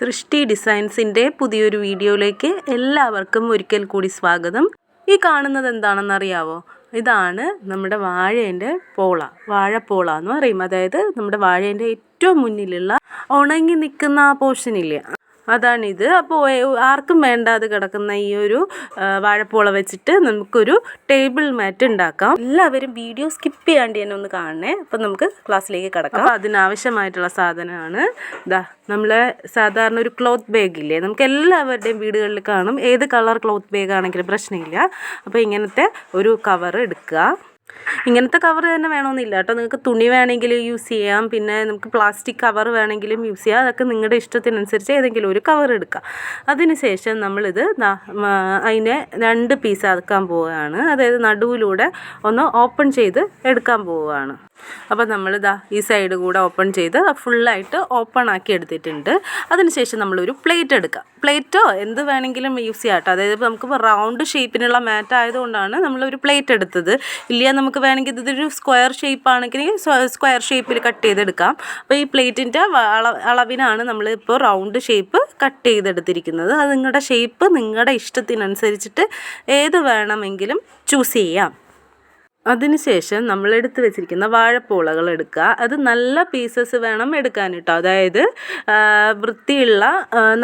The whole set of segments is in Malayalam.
സൃഷ്ടി ഡിസൈൻസിന്റെ പുതിയൊരു വീഡിയോയിലേക്ക് എല്ലാവർക്കും ഒരിക്കൽ കൂടി സ്വാഗതം. ഈ കാണുന്നത് എന്താണെന്ന് അറിയാവോ ഇതാണ് നമ്മുടെ വാഴേന്റെ പോള. വാഴപ്പോള എന്ന് പറയും. അതായത് നമ്മുടെ വാഴേന്റെ ഏറ്റവും മുന്നിലുള്ള ഉണങ്ങി നിൽക്കുന്ന ആ പോർഷനില്ലേ? അതാണിത്. അപ്പോൾ ആർക്കും വേണ്ടാതെ കിടക്കുന്ന ഈ ഒരു വാഴപ്പോള വെച്ചിട്ട് നമുക്കൊരു ടേബിൾ മാറ്റ് ഉണ്ടാക്കാം. എല്ലാവരും വീഡിയോ സ്കിപ്പ് ചെയ്യാണ്ട് തന്നെ ഒന്ന് കാണണേ. അപ്പം നമുക്ക് ക്ലാസ്സിലേക്ക് കിടക്കാം. അപ്പോൾ അതിനാവശ്യമായിട്ടുള്ള സാധനമാണ്. ഇതാ നമ്മളെ സാധാരണ ഒരു ക്ലോത്ത് ബാഗ് ഇല്ലേ? നമുക്ക് എല്ലാവരുടെയും വീടുകളിൽ കാണും. ഏത് കളർ ക്ലോത്ത് ബാഗ് ആണെങ്കിലും പ്രശ്നമില്ല. അപ്പോൾ ഇങ്ങനത്തെ ഒരു കവർ എടുക്കുക. ഇങ്ങനത്തെ കവർ തന്നെ വേണമെന്നില്ല കേട്ടോ. നിങ്ങൾക്ക് തുണി വേണമെങ്കിൽ യൂസ് ചെയ്യാം. പിന്നെ നമുക്ക് പ്ലാസ്റ്റിക് കവർ വേണമെങ്കിലും യൂസ് ചെയ്യാം. അതൊക്കെ നിങ്ങളുടെ ഇഷ്ടത്തിനനുസരിച്ച് ഏതെങ്കിലും ഒരു കവർ എടുക്കാം. അതിനുശേഷം നമ്മളിത് അതിനെ രണ്ട് പീസ് ആക്കാൻ പോവുകയാണ്. അതായത് നടുവിലൂടെ ഒന്ന് ഓപ്പൺ ചെയ്ത് എടുക്കാൻ പോവുകയാണ്. അപ്പോൾ നമ്മൾ ഇതാ ഈ സൈഡ് കൂടെ ഓപ്പൺ ചെയ്ത് ഫുള്ളായിട്ട് ഓപ്പൺ ആക്കി എടുത്തിട്ടുണ്ട്. അതിനുശേഷം നമ്മളൊരു പ്ലേറ്റ് എടുക്കാം. പ്ലേറ്റോ എന്ത് വേണമെങ്കിലും യൂസ് ചെയ്യാം കേട്ടോ. അതായത് നമുക്ക് റൗണ്ട് ഷേപ്പിനുള്ള മാറ്റ് ആയതുകൊണ്ടാണ് നമ്മളൊരു പ്ലേറ്റ് എടുത്തത്. ഇല്ല നമുക്ക് വേണമെങ്കിൽ ഇതൊരു സ്ക്വയർ ഷേപ്പ് ആണെങ്കിൽ സ്ക്വയർ ഷേപ്പിൽ കട്ട് ചെയ്തെടുക്കാം. അപ്പോൾ ഈ പ്ലേറ്റിന്റെ അളവിനാണ് നമ്മളിപ്പോൾ റൗണ്ട് ഷേപ്പ് കട്ട് ചെയ്തെടുത്തിരിക്കുന്നത്. അത് നിങ്ങളുടെ ഷേപ്പ് നിങ്ങളുടെ ഇഷ്ടത്തിനനുസരിച്ചിട്ട് ഏത് വേണമെങ്കിലും ചൂസ് ചെയ്യാം. അതിനുശേഷം നമ്മൾ എടുത്ത് വെച്ചിരിക്കുന്ന വാഴപ്പോളകൾ എടുക്കുക. അത് നല്ല പീസസ് വേണം എടുക്കാൻ കേട്ടോ അതായത് വൃത്തിയുള്ള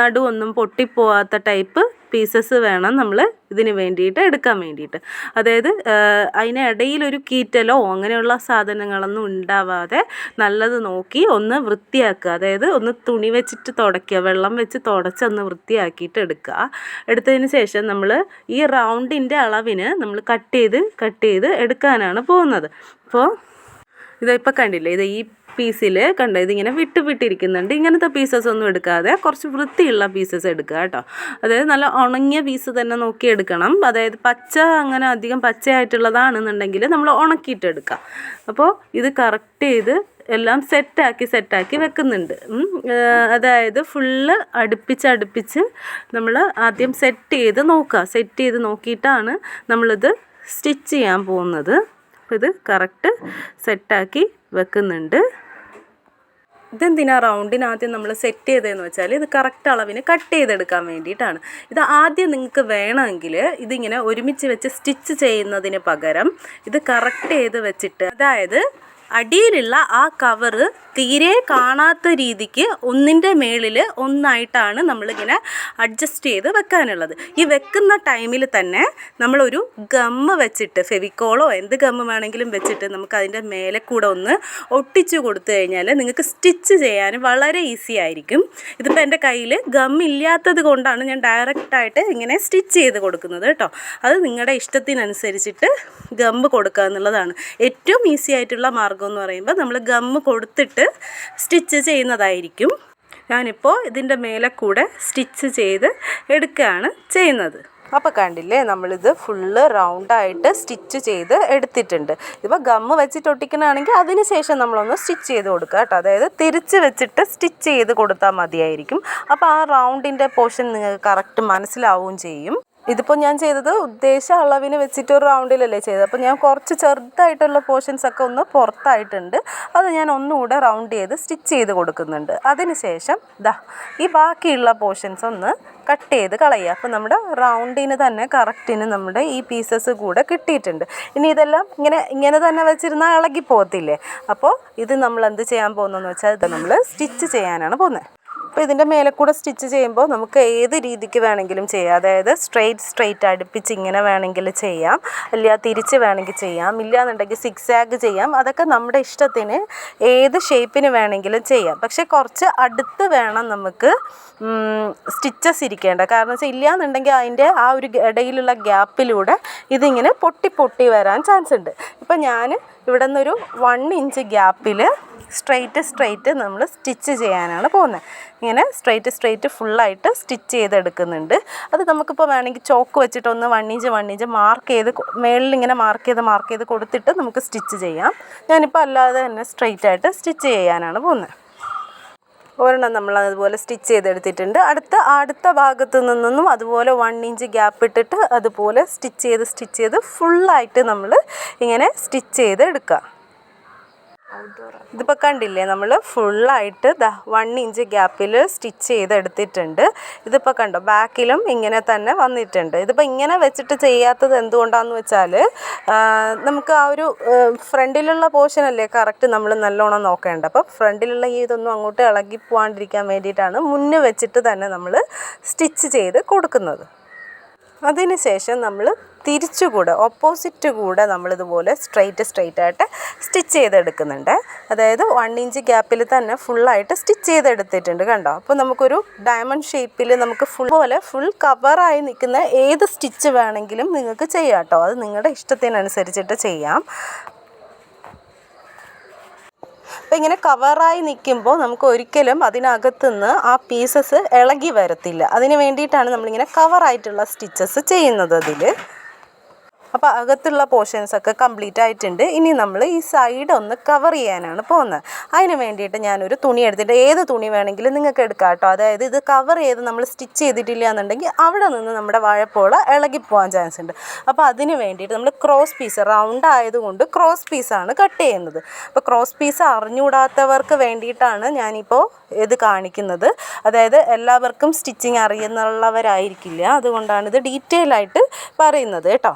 നടുവൊന്നും പൊട്ടിപ്പോവാത്ത ടൈപ്പ് പീസസ് വേണം നമ്മൾ ഇതിന് വേണ്ടിയിട്ട് എടുക്കാൻ വേണ്ടിയിട്ട്. അതായത് ആ, അതിനിടയിലൊരു കീറ്റലോ അങ്ങനെയുള്ള സാധനങ്ങളൊന്നും ഉണ്ടാവാതെ നല്ലത് നോക്കി ഒന്ന് വൃത്തിയാക്കുക. അതായത് ഒന്ന് തുണി വെച്ചിട്ട് തുടയ്ക്കുക. വെള്ളം വെച്ച് തുടച്ച് ഒന്ന് വൃത്തിയാക്കിയിട്ട് എടുക്കുക. എടുത്തതിന് ശേഷം നമ്മൾ ഈ റൗണ്ടിന്റെ അളവിന് നമ്മൾ കട്ട് ചെയ്ത് കട്ട് ചെയ്ത് എടുക്കാനാണ് പോകുന്നത്. അപ്പോൾ ഇതിപ്പോൾ കണ്ടില്ലേ ഇത് ഈ പീസിൽ കണ്ടോ ഇതിങ്ങനെ വിട്ട് വിട്ടിരിക്കുന്നുണ്ട്. ഇങ്ങനത്തെ പീസസ് ഒന്നും എടുക്കാതെ കുറച്ച് വൃത്തിയുള്ള പീസസ് എടുക്കുക കേട്ടോ. അതായത് നല്ല ഉണങ്ങിയ പീസ് തന്നെ നോക്കി എടുക്കണം. അതായത് പച്ച അങ്ങനെ അധികം പച്ചയായിട്ടുള്ളതാണെന്നുണ്ടെങ്കിൽ നമ്മൾ ഉണക്കിയിട്ട് എടുക്കാം. അപ്പോൾ ഇത് കറക്റ്റ് ചെയ്ത് എല്ലാം സെറ്റാക്കി സെറ്റാക്കി വെക്കുന്നുണ്ട്. അതായത് ഫുള്ള് അടുപ്പിച്ച് അടുപ്പിച്ച് നമ്മൾ ആദ്യം സെറ്റ് ചെയ്ത് നോക്കുക. സെറ്റ് ചെയ്ത് നോക്കിയിട്ടാണ് നമ്മളിത് സ്റ്റിച്ച് ചെയ്യാൻ പോകുന്നത്. ഇത് കറക്റ്റ് സെറ്റാക്കി വെക്കുന്നുണ്ട്. ഇതെന്തിനാ റൗണ്ടിന് ആദ്യം നമ്മൾ സെറ്റ് ചെയ്തതെന്ന് വെച്ചാൽ ഇത് കറക്റ്റ് അളവിന് കട്ട് ചെയ്തെടുക്കാൻ വേണ്ടിയിട്ടാണ്. ഇത് ആദ്യം നിങ്ങൾക്ക് വേണമെങ്കിൽ ഇതിങ്ങനെ ഒരുമിച്ച് വെച്ച് സ്റ്റിച്ച് ചെയ്യുന്നതിന് പകരം ഇത് കറക്റ്റ് ചെയ്ത് വെച്ചിട്ട് അതായത് അടിയിലുള്ള ആ കവറ് തീരെ കാണാത്ത രീതിക്ക് ഒന്നിന്റെ മേളിൽ ഒന്നായിട്ടാണ് നമ്മളിങ്ങനെ അഡ്ജസ്റ്റ് ചെയ്ത് വെക്കാനുള്ളത്. ഈ വെക്കുന്ന ടൈമിൽ തന്നെ നമ്മളൊരു ഗമ്മ് വെച്ചിട്ട് ഫെവിക്കോളോ എന്ത് ഗമ്മ് വേണമെങ്കിലും വെച്ചിട്ട് നമുക്ക് അതിന്റെ മേലെ കൂടെ ഒന്ന് ഒട്ടിച്ചു കൊടുത്തു കഴിഞ്ഞാൽ നിങ്ങൾക്ക് സ്റ്റിച്ച് ചെയ്യാൻ വളരെ ഈസി ആയിരിക്കും. ഇതിപ്പോൾ എന്റെ കയ്യിൽ ഗം ഇല്ലാത്തത് കൊണ്ടാണ് ഞാൻ ഡയറക്റ്റായിട്ട് ഇങ്ങനെ സ്റ്റിച്ച് ചെയ്ത് കൊടുക്കുന്നത് കേട്ടോ. അത് നിങ്ങളുടെ ഇഷ്ടത്തിനനുസരിച്ചിട്ട് ഗമ്മ് കൊടുക്കുക എന്നുള്ളതാണ്. ഏറ്റവും ഈസി ആയിട്ടുള്ള മാർഗം എന്ന് പറയുമ്പോൾ നമ്മൾ ഗമ്മ് കൊടുത്തിട്ട് സ്റ്റിച്ച് ചെയ്യുന്നതായിരിക്കും. ഞാനിപ്പോൾ ഇതിന്റെ മേലെ കൂടെ സ്റ്റിച്ച് ചെയ്ത് എടുക്കുകയാണ് ചെയ്യുന്നത്. അപ്പോൾ കണ്ടില്ലേ നമ്മളിത് ഫുള്ള് റൗണ്ടായിട്ട് സ്റ്റിച്ച് ചെയ്ത് എടുത്തിട്ടുണ്ട്. ഇപ്പോൾ ഗമ്മ് വെച്ചിട്ട് ഒട്ടിക്കണമെങ്കിൽ അതിന് ശേഷം നമ്മളൊന്ന് സ്റ്റിച്ച് ചെയ്ത് കൊടുക്കുക കേട്ടോ. അതായത് തിരിച്ച് വെച്ചിട്ട് സ്റ്റിച്ച് ചെയ്ത് കൊടുത്താൽ മതിയായിരിക്കും. അപ്പോൾ ആ റൗണ്ടിന്റെ പോർഷൻ നിങ്ങൾക്ക് കറക്റ്റ് മനസ്സിലാവുകയും ചെയ്യും. ഇതിപ്പോൾ ഞാൻ ചെയ്തത് ഉദ്ദേശ അളവിന് വെച്ചിട്ട് ഒരു റൗണ്ടിലല്ലേ ചെയ്തത്. അപ്പോൾ ഞാൻ കുറച്ച് ചെറുതായിട്ടുള്ള പോർഷൻസ് ഒക്കെ ഒന്ന് പുറത്തായിട്ടുണ്ട്. അത് ഞാൻ ഒന്നുകൂടെ റൗണ്ട് ചെയ്ത് സ്റ്റിച്ച് ചെയ്ത് കൊടുക്കുന്നുണ്ട്. അതിനുശേഷം ദാ ഈ ബാക്കിയുള്ള പോർഷൻസ് ഒന്ന് കട്ട് ചെയ്ത് കളയുക. അപ്പോൾ നമ്മുടെ റൗണ്ടിന് തന്നെ കറക്റ്റിന് നമ്മുടെ ഈ പീസസ് കൂടെ കിട്ടിയിട്ടുണ്ട്. ഇനി ഇതെല്ലാം ഇങ്ങനെ ഇങ്ങനെ തന്നെ വെച്ചിരുന്നാൽ ഇളകി പോകത്തില്ലേ അപ്പോൾ ഇത് നമ്മൾ എന്ത് ചെയ്യാൻ പോകുന്നതെന്ന് വെച്ചാൽ ഇത് നമ്മൾ സ്റ്റിച്ച് ചെയ്യാനാണ് പോകുന്നത്. അപ്പോൾ ഇതിന്റെ മേലെ കൂടെ സ്റ്റിച്ച് ചെയ്യുമ്പോൾ നമുക്ക് ഏത് രീതിക്ക് വേണമെങ്കിലും ചെയ്യാം. അതായത് സ്ട്രെയിറ്റ് സ്ട്രെയിറ്റ് അടുപ്പിച്ച് ഇങ്ങനെ വേണമെങ്കിൽ ചെയ്യാം. അല്ല തിരിച്ച് വേണമെങ്കിൽ ചെയ്യാം. ഇല്ലയെന്നുണ്ടെങ്കിൽ സിക്സാഗ് ചെയ്യാം. അതൊക്കെ നമ്മുടെ ഇഷ്ടത്തിന് ഏത് ഷേപ്പിന് വേണമെങ്കിലും ചെയ്യാം. പക്ഷേ കുറച്ച് അടുത്ത് വേണം നമുക്ക് സ്റ്റിച്ചസ് ഇരിക്കേണ്ട. കാരണം വെച്ചാൽ ഇല്ലയെന്നുണ്ടെങ്കിൽ അതിന്റെ ആ ഒരു ഇടയിലുള്ള ഗ്യാപ്പിലൂടെ ഇതിങ്ങനെ പൊട്ടി പൊട്ടി വരാൻ ചാൻസ് ഉണ്ട്. ഇപ്പം ഞാൻ ഇവിടെ നിന്നൊരു വൺ ഇഞ്ച് ഗ്യാപ്പിൽ സ്ട്രെയിറ്റ് സ്ട്രെയിറ്റ് നമ്മൾ സ്റ്റിച്ച് ചെയ്യാനാണ് പോകുന്നത്. ഇങ്ങനെ സ്ട്രെയിറ്റ് സ്ട്രെയിറ്റ് ഫുള്ളായിട്ട് സ്റ്റിച്ച് ചെയ്തെടുക്കുന്നുണ്ട്. അത് നമുക്കിപ്പോൾ വേണമെങ്കിൽ ചോക്ക് വെച്ചിട്ട് ഒന്ന് one inch one inch mark ചെയ്ത് മേളിൽ ഇങ്ങനെ മാർക്ക് ചെയ്ത് മാർക്ക് ചെയ്ത് കൊടുത്തിട്ട് നമുക്ക് സ്റ്റിച്ച് ചെയ്യാം. ഞാനിപ്പോൾ അല്ലാതെ തന്നെ സ്ട്രെയിറ്റ് ആയിട്ട് സ്റ്റിച്ച് ചെയ്യാനാണ് പോകുന്നത്. ഒരെണ്ണം നമ്മൾ അതുപോലെ സ്റ്റിച്ച് ചെയ്തെടുത്തിട്ടുണ്ട്. അടുത്ത അടുത്ത ഭാഗത്ത് നിന്നും അതുപോലെ വൺ ഇഞ്ച് ഗ്യാപ്പ് ഇട്ടിട്ട് അതുപോലെ സ്റ്റിച്ച് ചെയ്ത് സ്റ്റിച്ച് ചെയ്ത് ഫുള്ളായിട്ട് നമ്മൾ ഇങ്ങനെ സ്റ്റിച്ച് ചെയ്ത് എടുക്കുക ഇതിപ്പോൾ കണ്ടില്ലേ നമ്മൾ ഫുള്ളായിട്ട് ദ വൺ ഇഞ്ച് ഗ്യാപ്പിൽ സ്റ്റിച്ച് ചെയ്തെടുത്തിട്ടുണ്ട്. ഇതിപ്പോൾ കണ്ടോ ബാക്കിലും ഇങ്ങനെ തന്നെ വന്നിട്ടുണ്ട്. ഇതിപ്പോൾ ഇങ്ങനെ വെച്ചിട്ട് ചെയ്യാത്തത് എന്തുകൊണ്ടാണെന്ന് വെച്ചാൽ നമുക്ക് ആ ഒരു ഫ്രണ്ടിലുള്ള പോർഷനല്ലേ കറക്റ്റ് നമ്മൾ നല്ലോണം നോക്കേണ്ടത്. അപ്പോൾ ഫ്രണ്ടിലുള്ള ഈ ഇതൊന്നും അങ്ങോട്ട് ഇളകി പോകാണ്ടിരിക്കാൻ വേണ്ടിയിട്ടാണ് മുന്നേ വെച്ചിട്ട് തന്നെ നമ്മൾ സ്റ്റിച്ച് ചെയ്ത് കൊടുക്കുന്നത്. അതിനുശേഷം നമ്മൾ തിരിച്ചുകൂടെ ഓപ്പോസിറ്റ് കൂടെ നമ്മളിതുപോലെ സ്ട്രെയിറ്റ് സ്ട്രെയിറ്റ് ആയിട്ട് സ്റ്റിച്ച് ചെയ്തെടുക്കുന്നുണ്ട്. അതായത് വൺ ഇഞ്ച് ഗ്യാപ്പിൽ തന്നെ ഫുള്ളായിട്ട് സ്റ്റിച്ച് ചെയ്തെടുത്തിട്ടുണ്ട് കണ്ടോ? അപ്പോൾ നമുക്കൊരു ഡയമണ്ട് ഷേപ്പിൽ നമുക്ക് ഫുൾ പോലെ ഫുൾ കവറായി നിൽക്കുന്ന ഏത് സ്റ്റിച്ച് വേണമെങ്കിലും നിങ്ങൾക്ക് ചെയ്യാം കേട്ടോ. അത് നിങ്ങളുടെ ഇഷ്ടത്തിനനുസരിച്ചിട്ട് ചെയ്യാം. അപ്പോൾ ഇങ്ങനെ കവറായി നിൽക്കുമ്പോൾ നമുക്ക് ഒരിക്കലും അതിനകത്തുനിന്ന് ആ പീസസ് ഇളകി വരത്തില്ല. അതിന് വേണ്ടിയിട്ടാണ് നമ്മളിങ്ങനെ കവറായിട്ടുള്ള സ്റ്റിച്ചസ് ചെയ്യുന്നത് അതിൽ അപ്പോൾ അകത്തുള്ള പോർഷൻസ് ഒക്കെ കംപ്ലീറ്റ് ആയിട്ടുണ്ട്. ഇനി നമ്മൾ ഈ സൈഡ് ഒന്ന് കവർ ചെയ്യാനാണ് പോകുന്നത്. അതിന് വേണ്ടിയിട്ട് ഞാനൊരു തുണി എടുത്തിട്ട് ഏത് തുണി വേണമെങ്കിലും നിങ്ങൾക്ക് എടുക്കാം കേട്ടോ. അതായത് ഇത് കവർ ചെയ്ത് നമ്മൾ സ്റ്റിച്ച് ചെയ്തിട്ടില്ല എന്നുണ്ടെങ്കിൽ അവിടെ നിന്ന് നമ്മുടെ വാഴപ്പോള ഇളകിപ്പോകാൻ ചാൻസ് ഉണ്ട്. അപ്പോൾ അതിന് വേണ്ടിയിട്ട് നമ്മൾ ക്രോസ് പീസ് റൗണ്ട് ആയതുകൊണ്ട് ക്രോസ് പീസാണ് കട്ട് ചെയ്യുന്നത്. അപ്പോൾ ക്രോസ് പീസ് അറിഞ്ഞുകൂടാത്തവർക്ക് വേണ്ടിയിട്ടാണ് ഞാനിപ്പോൾ ഇത് കാണിക്കുന്നത്. അതായത് എല്ലാവർക്കും സ്റ്റിച്ചിങ് അറിയുന്നുള്ളവരായിരിക്കില്ല അതുകൊണ്ടാണ് ഇത് ഡീറ്റെയിൽ ആയിട്ട് പറയുന്നത് കേട്ടോ.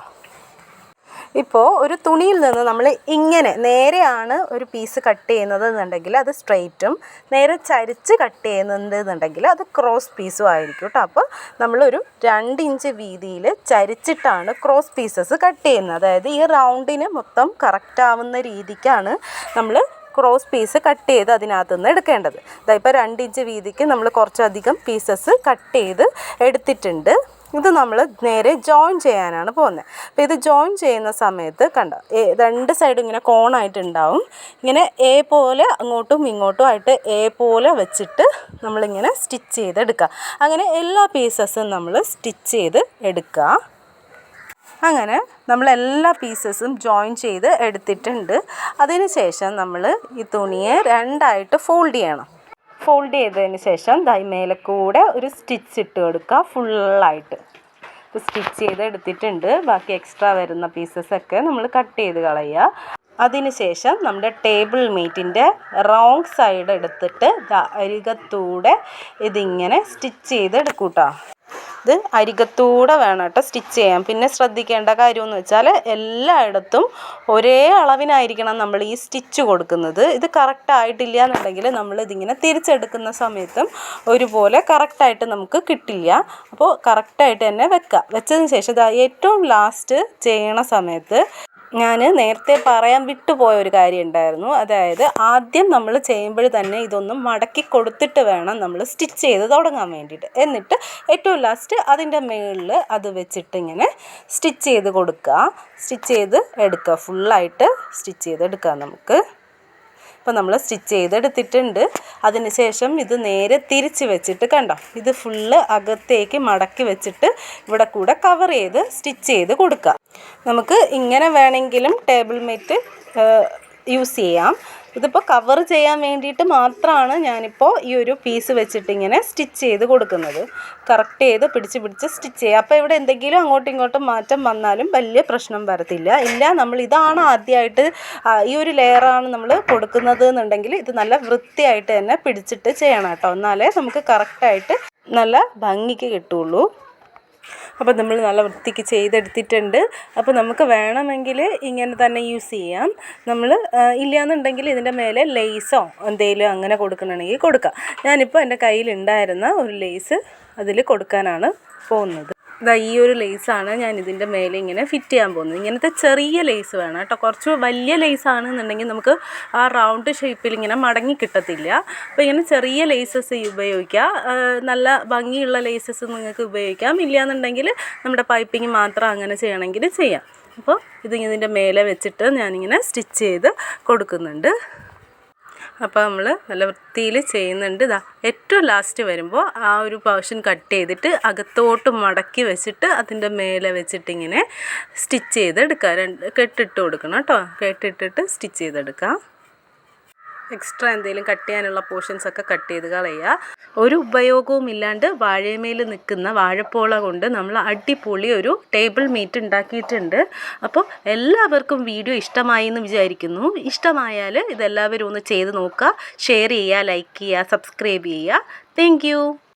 ഇപ്പോൾ ഒരു തുണിയിൽ നിന്ന് നമ്മൾ ഇങ്ങനെ നേരെയാണ് ഒരു പീസ് കട്ട് ചെയ്യുന്നത് എന്നുണ്ടെങ്കിൽ അത് സ്ട്രെയിറ്റും നേരെ ചരിച്ച് കട്ട് ചെയ്യുന്നത് എന്നുണ്ടെങ്കിൽ അത് ക്രോസ് പീസും ആയിരിക്കും കേട്ടോ അപ്പോൾ നമ്മളൊരു രണ്ട് ഇഞ്ച് വീതിയിൽ ചരിച്ചിട്ടാണ് ക്രോസ് പീസസ് കട്ട് ചെയ്യുന്നത്. അതായത് ഈ റൗണ്ടിന് മൊത്തം കറക്റ്റ് ആവുന്ന രീതിക്കാണ് നമ്മൾ ക്രോസ് പീസ് കട്ട് ചെയ്ത് അതിനകത്ത് നിന്ന് എടുക്കേണ്ടത്. അതായത് ഇപ്പോൾ രണ്ട് ഇഞ്ച് വീതിക്ക് നമ്മൾ കുറച്ചധികം പീസസ് കട്ട് ചെയ്ത് എടുത്തിട്ടുണ്ട്. ഇത് നമ്മൾ നേരെ ജോയിൻ ചെയ്യാനാണ് പോകുന്നത്. അപ്പോൾ ഇത് ജോയിൻ ചെയ്യുന്ന സമയത്ത് കണ്ടോ രണ്ട് സൈഡും ഇങ്ങനെ കോണായിട്ടുണ്ടാവും ഇങ്ങനെ എ പോലെ അങ്ങോട്ടും ഇങ്ങോട്ടും ആയിട്ട് എ പോലെ വെച്ചിട്ട് നമ്മളിങ്ങനെ സ്റ്റിച്ച് ചെയ്തെടുക്കുക. അങ്ങനെ എല്ലാ പീസസും നമ്മൾ സ്റ്റിച്ച് ചെയ്ത് എടുക്കുക. അങ്ങനെ നമ്മൾ എല്ലാ പീസസും ജോയിൻ ചെയ്ത് എടുത്തിട്ടുണ്ട്. അതിന് ശേഷം നമ്മൾ ഈ തുണിയെ രണ്ടായിട്ട് ഫോൾഡ് ചെയ്യണം. ഫോൾഡ് ചെയ്തതിന് ശേഷം ദൈ മേലെ കൂടെ ഒരു സ്റ്റിച്ച് ഇട്ട് കൊടുക്കുക ഫുള്ളായിട്ട് സ്റ്റിച്ച് ചെയ്ത് എടുത്തിട്ടുണ്ട്. ബാക്കി എക്സ്ട്രാ വരുന്ന പീസസൊക്കെ നമ്മൾ കട്ട് ചെയ്ത് കളയുക. അതിനുശേഷം നമ്മുടെ ടേബിൾ മീറ്റിന്റെ റോങ് സൈഡ് എടുത്തിട്ട് അരികത്തൂടെ ഇതിങ്ങനെ സ്റ്റിച്ച് ചെയ്ത് എടുക്കൂട്ടോ. ഇത് അരികത്തൂടെ വേണം കേട്ടോ സ്റ്റിച്ച് ചെയ്യാൻ. പിന്നെ ശ്രദ്ധിക്കേണ്ട കാര്യം എന്ന് വെച്ചാൽ എല്ലായിടത്തും ഒരേ അളവിനായിരിക്കണം നമ്മൾ ഈ സ്റ്റിച്ച് കൊടുക്കുന്നത്. ഇത് കറക്റ്റ് ആയിട്ടില്ല എന്നുണ്ടെങ്കിൽ നമ്മൾ ഇതിങ്ങനെ തിരിച്ചെടുക്കുന്ന സമയത്തും ഒരുപോലെ കറക്റ്റായിട്ട് നമുക്ക് കിട്ടില്ല. അപ്പോൾ കറക്റ്റായിട്ട് തന്നെ വെക്കുക വെച്ചതിന് ശേഷം ഏറ്റവും ലാസ്റ്റ് ചെയ്യണ സമയത്ത് ഞാൻ നേരത്തെ പറയാൻ വിട്ടുപോയ ഒരു കാര്യം ഉണ്ടായിരുന്നു. അതായത് ആദ്യം നമ്മൾ ചെയ്യുമ്പോൾ തന്നെ ഇതൊന്നും മടക്കി കൊടുത്തിട്ട് വേണം നമ്മൾ സ്റ്റിച്ച് ചെയ്ത് തുടങ്ങാൻ വേണ്ടിയിട്ട്. എന്നിട്ട് ഏറ്റവും ലാസ്റ്റ് അതിന്റെ മുകളിൽ അത് വെച്ചിട്ട് ഇങ്ങനെ സ്റ്റിച്ച് ചെയ്ത് കൊടുക്കുക. സ്റ്റിച്ച് ചെയ്ത് എടുക്കുക. ഫുള്ളായിട്ട് സ്റ്റിച്ച് ചെയ്ത് എടുക്കാം നമുക്ക്. അപ്പോൾ നമ്മൾ സ്റ്റിച്ച് ചെയ്തെടുത്തിട്ടുണ്ട് അതിന് ശേഷം ഇത് നേരെ തിരിച്ച് വെച്ചിട്ട് കണ്ടോ? ഇത് ഫുള്ള് അകത്തേക്ക് മടക്കി വെച്ചിട്ട് ഇവിടെ കൂടെ കവർ ചെയ്ത് സ്റ്റിച്ച് ചെയ്ത് കൊടുക്കുക. നമുക്ക് ഇങ്ങനെ വേണമെങ്കിലും ടേബിൾ മേറ്റ് യൂസ് ചെയ്യാം. ഇതിപ്പോൾ കവർ ചെയ്യാൻ വേണ്ടിയിട്ട് മാത്രമാണ് ഞാനിപ്പോൾ ഈ ഒരു പീസ് വെച്ചിട്ട് ഇങ്ങനെ സ്റ്റിച്ച് ചെയ്ത് കൊടുക്കുന്നത്. കറക്റ്റ് ചെയ്ത് പിടിച്ച് പിടിച്ച് സ്റ്റിച്ച് ചെയ്യുക അപ്പോൾ ഇവിടെ എന്തെങ്കിലും അങ്ങോട്ടും ഇങ്ങോട്ടും മാറ്റം വന്നാലും വലിയ പ്രശ്നം വരത്തില്ല. ഇല്ല നമ്മൾ ഇതാണ് ആദ്യമായിട്ട് ഈ ഒരു ലെയറാണ് നമ്മൾ കൊടുക്കുന്നത് എന്നുണ്ടെങ്കിൽ ഇത് നല്ല വൃത്തിയായിട്ട് തന്നെ പിടിച്ചിട്ട് ചെയ്യണം കേട്ടോ. എന്നാലേ നമുക്ക് കറക്റ്റായിട്ട് നല്ല ഭംഗിക്ക് കിട്ടുള്ളൂ. അപ്പോൾ നമ്മൾ നല്ല വൃത്തിക്ക് ചെയ്തെടുത്തിട്ടുണ്ട്. അപ്പോൾ നമുക്ക് വേണമെങ്കിൽ ഇങ്ങനെ തന്നെ യൂസ് ചെയ്യാം. നമ്മൾ ഇല്ലയെന്നുണ്ടെങ്കിൽ ഇതിന്റെ മേലെ ലേസോ എന്തെങ്കിലും അങ്ങനെ കൊടുക്കണമെങ്കിൽ കൊടുക്കാം. ഞാനിപ്പോൾ എന്റെ കയ്യിലുണ്ടായിരുന്ന ഒരു ലേസ് അതിൽ കൊടുക്കാനാണ് പോകുന്നത്. ഇതാ ഈ ഒരു ലേസാണ് ഞാൻ ഇതിന്റെ മേലെ ഇങ്ങനെ ഫിറ്റ് ചെയ്യാൻ പോകുന്നത്. ഇങ്ങനത്തെ ചെറിയ ലേസ് വേണം കേട്ടോ. കുറച്ച് വലിയ ലേസ് ആണെന്നുണ്ടെങ്കിൽ നമുക്ക് ആ റൗണ്ട് ഷേപ്പിൽ ഇങ്ങനെ മടങ്ങി കിട്ടത്തില്ല. അപ്പോൾ ഇങ്ങനെ ചെറിയ ലേസസ് ഉപയോഗിക്കുക നല്ല ഭംഗിയുള്ള ലേസസ് നിങ്ങൾക്ക് ഉപയോഗിക്കാം. ഇല്ലയെന്നുണ്ടെങ്കിൽ നമ്മുടെ പൈപ്പിംഗ് മാത്രം അങ്ങനെ ചെയ്യണമെങ്കിൽ ചെയ്യാം. അപ്പോൾ ഇത് ഇതിന്റെ മേലെ വെച്ചിട്ട് ഞാനിങ്ങനെ സ്റ്റിച്ച് ചെയ്ത് കൊടുക്കുന്നുണ്ട്. അപ്പോൾ നമ്മൾ നല്ല വൃത്തിയിൽ ചെയ്യുന്നുണ്ട്. ഇതാ ഏറ്റവും ലാസ്റ്റ് വരുമ്പോൾ ആ ഒരു പോർഷൻ കട്ട് ചെയ്തിട്ട് അകത്തോട്ട് മടക്കി വെച്ചിട്ട് അതിന്റെ മേലെ വെച്ചിട്ട് ഇങ്ങനെ സ്റ്റിച്ച് ചെയ്തെടുക്കുക. രണ്ട് കെട്ടിട്ട് കൊടുക്കണം കേട്ടോ. കെട്ടിട്ടിട്ട് സ്റ്റിച്ച് ചെയ്തെടുക്കാം. എക്സ്ട്രാ എന്തെങ്കിലും കട്ട് ചെയ്യാനുള്ള പോർഷൻസ് ഒക്കെ കട്ട് ചെയ്ത് കളയുക. ഒരു ഉപയോഗവും ഇല്ലാണ്ട് വാഴമേൽ നിൽക്കുന്ന വാഴപ്പോള കൊണ്ട് നമ്മൾ അടിപൊളി ഒരു ടേബിൾ മീറ്റ് ഉണ്ടാക്കിയിട്ടുണ്ട്. അപ്പോൾ എല്ലാവർക്കും വീഡിയോ ഇഷ്ടമായി എന്ന് വിചാരിക്കുന്നു. ഇഷ്ടമായാൽ ഇതെല്ലാവരും ഒന്ന് ചെയ്ത് നോക്കുക. ഷെയർ ചെയ്യുക ലൈക്ക് ചെയ്യുക സബ്സ്ക്രൈബ് ചെയ്യുക. താങ്ക്